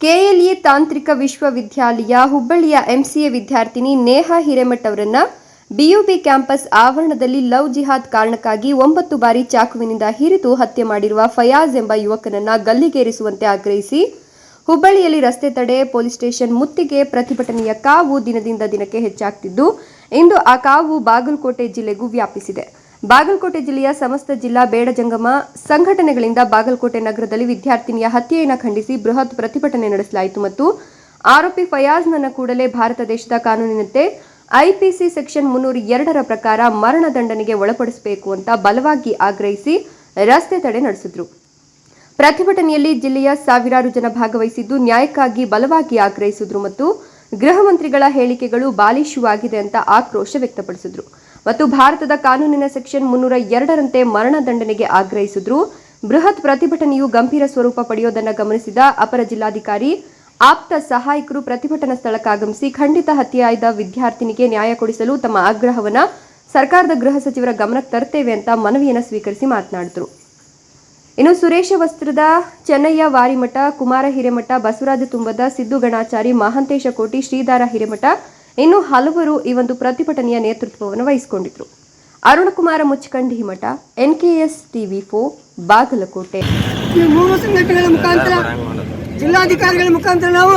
KLE ತಾಂತ್ರಿಕ ವಿಶ್ವವಿದ್ಯಾಲಯ ಹುಬ್ಬಳ್ಳಿಯ ಎಂಸಿಎ ವಿದ್ಯಾರ್ಥಿನಿ ನೇಹಾ ಹಿರೇಮಠ್ ಅವರನ್ನ ಬಿಯುಬಿ ಕ್ಯಾಂಪಸ್ ಆವರಣದಲ್ಲಿ ಲವ್ ಜಿಹಾದ್ ಕಾರಣಕ್ಕಾಗಿ ಒಂಬತ್ತು ಬಾರಿ ಚಾಕುವಿನಿಂದ ಹಿರಿದು ಹತ್ಯೆ ಮಾಡಿರುವ ಫಯಾಜ್ ಎಂಬ ಯುವಕನನ್ನ ಗಲ್ಲಿಗೇರಿಸುವಂತೆ ಆಗ್ರಹಿಸಿ ಹುಬ್ಬಳ್ಳಿಯಲ್ಲಿ ರಸ್ತೆ ತಡೆ, ಪೊಲೀಸ್ ಸ್ಟೇಷನ್ ಮುತ್ತಿಗೆ ಪ್ರತಿಭಟನೆಯ ಕಾವು ದಿನದಿಂದ ದಿನಕ್ಕೆ ಹೆಚ್ಚಾಗ್ತಿದ್ದು, ಇಂದು ಆ ಕಾವು ಬಾಗಲಕೋಟೆ ಜಿಲ್ಲೆಗೂ ವ್ಯಾಪಿಸಿದೆ. ಬಾಗಲಕೋಟೆ ಜಿಲ್ಲೆಯ ಸಮಸ್ತ ಜಿಲ್ಲಾ ಬೇಡ ಜಂಗಮ ಸಂಘಟನೆಗಳಿಂದ ಬಾಗಲಕೋಟೆ ನಗರದಲ್ಲಿ ವಿದ್ಯಾರ್ಥಿನಿಯ ಹತ್ಯೆಯನ್ನು ಖಂಡಿಸಿ ಬೃಹತ್ ಪ್ರತಿಭಟನೆ ನಡೆಸಲಾಯಿತು ಮತ್ತು ಆರೋಪಿ ಫಯಾಜ್ನನ್ನ ಕೂಡಲೇ ಭಾರತ ದೇಶದ ಕಾನೂನಿನಂತೆ ಐಪಿಸಿ ಸೆಕ್ಷನ್ ಮುನ್ನೂರ ಎರಡರ ಪ್ರಕಾರ ಮರಣದಂಡನೆಗೆ ಒಳಪಡಿಸಬೇಕು ಅಂತ ಬಲವಾಗಿ ಆಗ್ರಹಿಸಿ ರಸ್ತೆ ತಡೆ ನಡೆಸಿದ್ರು. ಪ್ರತಿಭಟನೆಯಲ್ಲಿ ಜಿಲ್ಲೆಯ ಸಾವಿರಾರು ಜನ ಭಾಗವಹಿಸಿದ್ದು ನ್ಯಾಯಕ್ಕಾಗಿ ಬಲವಾಗಿ ಆಗ್ರಹಿಸಿದ್ರು ಮತ್ತು ಗೃಹ ಮಂತ್ರಿಗಳ ಹೇಳಿಕೆಗಳು ಬಾಲಿಶುವಾಗಿದೆ ಅಂತ ಆಕ್ರೋಶ ವ್ಯಕ್ತಪಡಿಸಿದ್ರು. ಮತ್ತು ಭಾರತದ ಕಾನೂನಿನ ಸೆಕ್ಷನ್ ಮುನ್ನೂರ ಎರಡರಂತೆ ಮರಣದಂಡನೆಗೆ ಆಗ್ರಹಿಸಿದ್ರು. ಬೃಹತ್ ಪ್ರತಿಭಟನೆಯು ಗಂಭೀರ ಸ್ವರೂಪ ಪಡೆಯೋದನ್ನು ಗಮನಿಸಿದ ಅಪರ ಜಿಲ್ಲಾಧಿಕಾರಿ, ಆಪ್ತ ಸಹಾಯಕರು ಪ್ರತಿಭಟನಾ ಸ್ಥಳಕ್ಕಾಗಮಿಸಿ ಖಂಡಿತ ಹತ್ಯೆಯಾದ ವಿದ್ಯಾರ್ಥಿನಿಗೆ ನ್ಯಾಯ ಕೊಡಿಸಲು ತಮ್ಮ ಆಗ್ರಹವನ್ನ ಸರ್ಕಾರದ ಗೃಹ ಸಚಿವರ ಗಮನಕ್ಕೆ ತರ್ತೇವೆ ಅಂತ ಮನವಿಯನ್ನು ಸ್ವೀಕರಿಸಿ ಮಾತನಾಡಿದರು. ಇನ್ನು ಸುರೇಶ ವಸ್ತ್ರದ ಚೆನ್ನಯ್ಯ ವಾರಿಮಠ, ಕುಮಾರ ಹಿರೇಮಠ, ಬಸವರಾಜ ತುಂಬದ ಸಿದ್ದು ಗಣಾಚಾರಿ, ಮಹಾಂತೇಶ ಕೋಟಿ, ಶ್ರೀಧಾರ ಹಿರೇಮಠ ಇನ್ನು ಹಲವರು ಈ ಒಂದು ಪ್ರತಿಭಟನೆಯ ನೇತೃತ್ವವನ್ನು ವಹಿಸಿಕೊಂಡಿದ್ರು. ಅರುಣಕುಮಾರ ಮುಚ್ಚಕಂಡಿ ಮಠ, ಎನ್ಕೆಎಸ್ ಟಿವಿ ಫೋ ಬಾಗಲಕೋಟೆ. ಮೂರು ಸಂಘಟನೆಗಳ ಮುಖಾಂತರ, ಜಿಲ್ಲಾಧಿಕಾರಿಗಳ ಮುಖಾಂತರ ನಾವು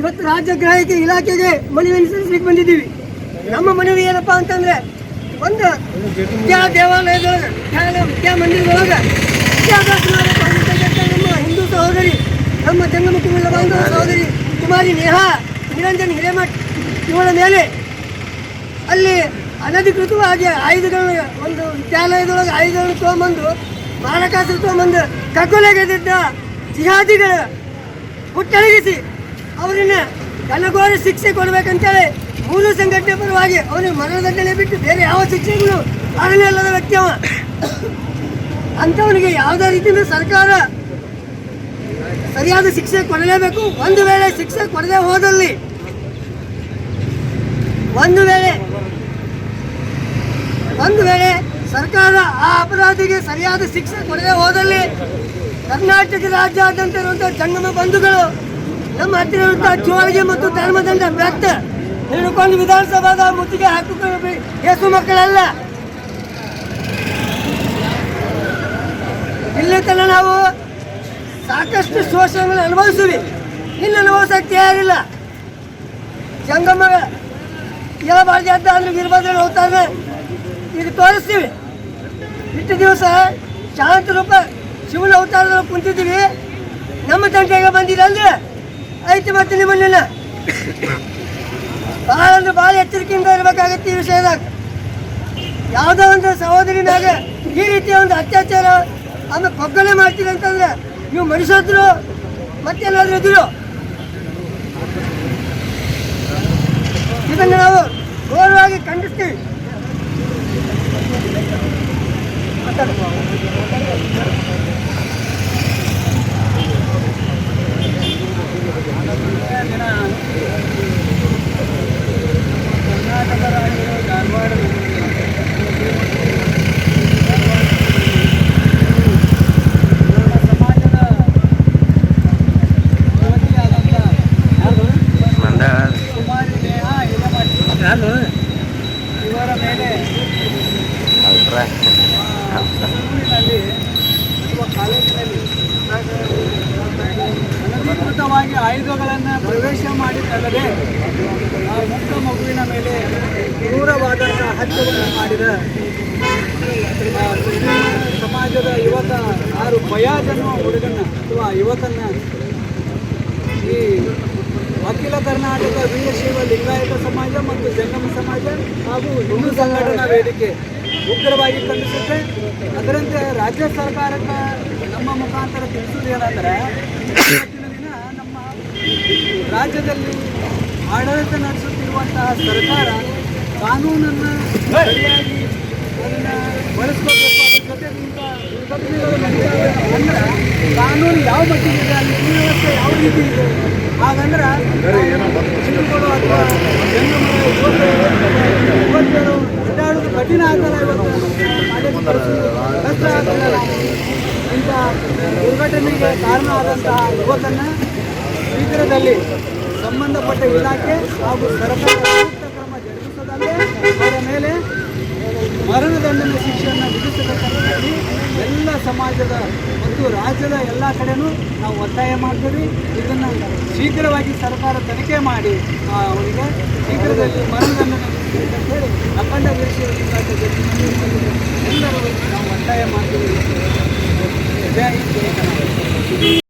ಇವತ್ತು ರಾಜ್ಯ ಗ್ರಾಹಕ ಇಲಾಖೆಗೆ ಮನವಿಯನ್ನು ಸಲ್ಲಿಸಲಿಕ್ಕೆ ಬಂದಿದ್ದೀವಿ. ನಮ್ಮ ಮನವಿ ಏನಪ್ಪ ಅಂತಂದ್ರೆ, ಒಂದು ವಿದ್ಯಾ ದೇವಾಲಯದೊಳಗೆ ವಿದ್ಯಾ ಮಂದಿರದೊಳಗೆ ನಮ್ಮ ಹಿಂದೂ ಸಹೋದರಿ ನಮ್ಮ ಜಂಗಮ ಕುಮಾರ ಬಾಂಧವ ಸಹೋದರಿ ಕುಮಾರಿ ನೇಹಾ ನಿರಂಜನ್ ಹಿರೇಮಠ್ ಇವಳ ಮೇಲೆ ಅಲ್ಲಿ ಅನಧಿಕೃತವಾಗಿ ಆಯುಧಗಳನ್ನ ಒಂದು ವಿದ್ಯಾಲಯದೊಳಗೆ ಆಯುಧಗಳನ್ನು ತೊಗೊಂಬಂದು ಮಾರಕಾಸರು ತೊಗೊಂಬಂದು ಕಗ್ಗೊಲೆಗೆದಿದ್ದ ಜಿಹಾದಿಗಳ ಹುಟ್ಟಡಗಿಸಿ ಅವರನ್ನು ಕನಗೋರ ಶಿಕ್ಷೆ ಕೊಡಬೇಕಂತೇಳಿ ಮೂರು ಸಂಘಟನೆ ಪರವಾಗಿ ಅವನಿಗೆ ಮರಣದಂಡನೆ ಬಿಟ್ಟು ಬೇರೆ ಯಾವ ಶಿಕ್ಷೆಗಳು ಅಲ್ಲದ ವ್ಯಕ್ತಿ ಅವ ಅಂಥವನಿಗೆ ಯಾವುದೇ ರೀತಿಯಿಂದ ಸರ್ಕಾರ ಸರಿಯಾದ ಶಿಕ್ಷೆ ಕೊಡಲೇಬೇಕು. ಒಂದು ವೇಳೆ ಶಿಕ್ಷೆ ಕೊಡದೆ ಹೋದಲ್ಲಿ ಒಂದು ವೇಳೆ ಒಂದು ವೇಳೆ ಸರ್ಕಾರ ಆ ಅಪರಾಧಿಗೆ ಸರಿಯಾದ ಶಿಕ್ಷೆ ಕೊಡದೆ ಹೋದಲ್ಲಿ ಕರ್ನಾಟಕ ರಾಜ್ಯಾದ್ಯಂತ ಇರುವಂತಹ ಜಂಗಮ ಬಂಧುಗಳು ನಮ್ಮ ಹತ್ತಿರ ಇರುವಂತಹ ಚೋಳಿಗೆ ಮತ್ತು ಧರ್ಮದಂಡ ವ್ಯಕ್ತ ಹಿಡಿದುಕೊಂಡು ವಿಧಾನಸಭಾದ ಮುತ್ತಿಗೆ ಹಾಕಿಕೊಂಡು ಯೇಸು ಮಕ್ಕಳಲ್ಲ. ಇಲ್ಲಿ ತನಕ ನಾವು ಸಾಕಷ್ಟು ಶೋಷಣೆಗಳನ್ನು ಅನುಭವಿಸಿವಿ ಇನ್ನು ಅನುಭವಿಸಕ್ಕೆ ತಯಾರಿಲ್ಲ. ಜಂಗಮ ಬಾಳ ಅಂತ ಅಂದ್ರೆ ವೀರಭದ್ರ ಹೋಗ್ತಾರೆ ಈಗ ತೋರಿಸ್ತೀವಿ. ಇಷ್ಟು ದಿವಸ ಶಾಂತ ರೂಪ ಶಿವನ ಅವತಾರ ಕುಂತಿದ್ದೀವಿ. ನಮ್ಮ ತಂಟೆಗೆ ಬಂದಿಲ್ಲ ಅಂದ್ರೆ ಐತಿ ಮತ್ತೆ ನಿಮ್ಮನ್ನೆಲ್ಲ. ಭಾಳ ಅಂದ್ರೆ ಭಾಳ ಎಚ್ಚರಿಕೆಯಿಂದ ಇರಬೇಕಾಗತ್ತೆ ಈ ವಿಷಯದಾಗ. ಯಾವುದೋ ಒಂದು ಸಹೋದರಿ ಮ್ಯಾಗ ಈ ರೀತಿಯ ಒಂದು ಅತ್ಯಾಚಾರ ಆಮೇಲೆ ಪೊಗ್ಗನೆ ಮಾಡ್ತೀರಿ ಅಂತಂದ್ರೆ ನೀವು ಮನುಷ್ಯದ್ರು ಮತ್ತೇನಾದ್ರೂ ಇದ್ರು. ಇದನ್ನು ನಾವು ಗೌರವವಾಗಿ ಖಂಡಿಸ್ತೀವಿ. ಕರ್ನಾಟಕ ರಾಜ್ಯದ ಧಾರವಾಡದಲ್ಲಿ ನಮ್ಮ ಸಮಾಜದ ಯುವತಿಯಾದಂಥ ಕುಮಾರಿ ನೇಹಾ ಹಿರೇಮಠ ಇವರ ಮೇಲೆ ಸ್ಕೂಲಿನಲ್ಲಿ ಅಥವಾ ಕಾಲೇಜಿನಲ್ಲಿ ಅನಧಿಕೃತವಾಗಿ ಆಯುಧಗಳನ್ನು ಪ್ರವೇಶ ಮಾಡಿದ್ದಲ್ಲದೆ ಆ ಮುಕ್ತ ಮಗುವಿನ ಮೇಲೆ ಕ್ರೂರವಾದಂಥ ಹತ್ಯೆಗಳನ್ನು ಮಾಡಿದ ಸಮಾಜದ ಯುವಕ ಆರು ಭಯಾದನ್ನು ಹುಡುಗನ ಅಥವಾ ಯುವಕನ ಈ ಕರ್ನಾಟಕ ವೀರಶೈವ ಲಿಂಗಾಯತ ಸಮಾಜ ಮತ್ತು ಜಂಗಮ ಸಮಾಜ ಹಾಗೂ ಹಿಂದೂ ಸಂಘಟನಾ ವೇದಿಕೆ ಉಗ್ರವಾಗಿ ಖಂಡಿಸುತ್ತೆ. ಅದರಂತೆ ರಾಜ್ಯ ಸರ್ಕಾರಕ್ಕೆ ನಮ್ಮ ಮುಖಾಂತರ ತಿಳಿಸುವುದು ಏನಂದರೆ ದಿನ ನಮ್ಮ ರಾಜ್ಯದಲ್ಲಿ ಆಡಳಿತ ನಡೆಸುತ್ತಿರುವಂತಹ ಸರ್ಕಾರ ಕಾನೂನನ್ನು ಸರಿಯಾಗಿ ಅದನ್ನು ಬಳಸ್ಕೋಬೇಕು ಅದರ ಜೊತೆ ಅಂದ್ರೆ ಕಾನೂನು ಯಾವ ಮಟ್ಟಿಗಿದೆ ಅಲ್ಲಿ ಸುವ್ಯವಸ್ಥೆ ಯಾವ ರೀತಿ ಇದೆ? ಹಾಗಂದ್ರೆ ಚಿಕ್ಕಗಳು ಅಥವಾ ಹೆಣ್ಣು ಯುವಕರು ಅಡ್ಡಾಡೋದು ಕಠಿಣ ಆಗಲ್ಲ ಇವತ್ತು ಕಷ್ಟ ಆಗ್ತದೆ ಇಂಥ ದುರ್ಘಟನೆಗೆ ಕಾರಣ ಆದಂತಹ ಯುವಕನ್ನ ಶೀಘ್ರದಲ್ಲಿ ಸಂಬಂಧಪಟ್ಟ ಇಲಾಖೆ ಹಾಗೂ ಸರ್ಕಾರ ಕ್ರಮ ಜರುಗಿಸದಲ್ಲೇ ಅವರ ಮೇಲೆ ಮರಣದಂಡನೆ ಶಿಕ್ಷೆಯನ್ನು ವಿಧಿಸಬೇಕಂತೇಳಿ ಎಲ್ಲ ಸಮಾಜದ ಮತ್ತು ರಾಜ್ಯದ ಎಲ್ಲ ಕಡೆನೂ ನಾವು ಒತ್ತಾಯ ಮಾಡ್ತೀವಿ. ಇದನ್ನು ಶೀಘ್ರವಾಗಿ ಸರ್ಕಾರ ತನಿಖೆ ಮಾಡಿ ಅವರಿಗೆ ಶೀಘ್ರದಲ್ಲಿ ಮರಣದಂಡನೆ ಅಂತೇಳಿ ಅಖಂಡ ಲಿಂಗಾಯತ ಎಲ್ಲರೂ ನಾವು ಒತ್ತಾಯ ಮಾಡ್ತೀವಿ.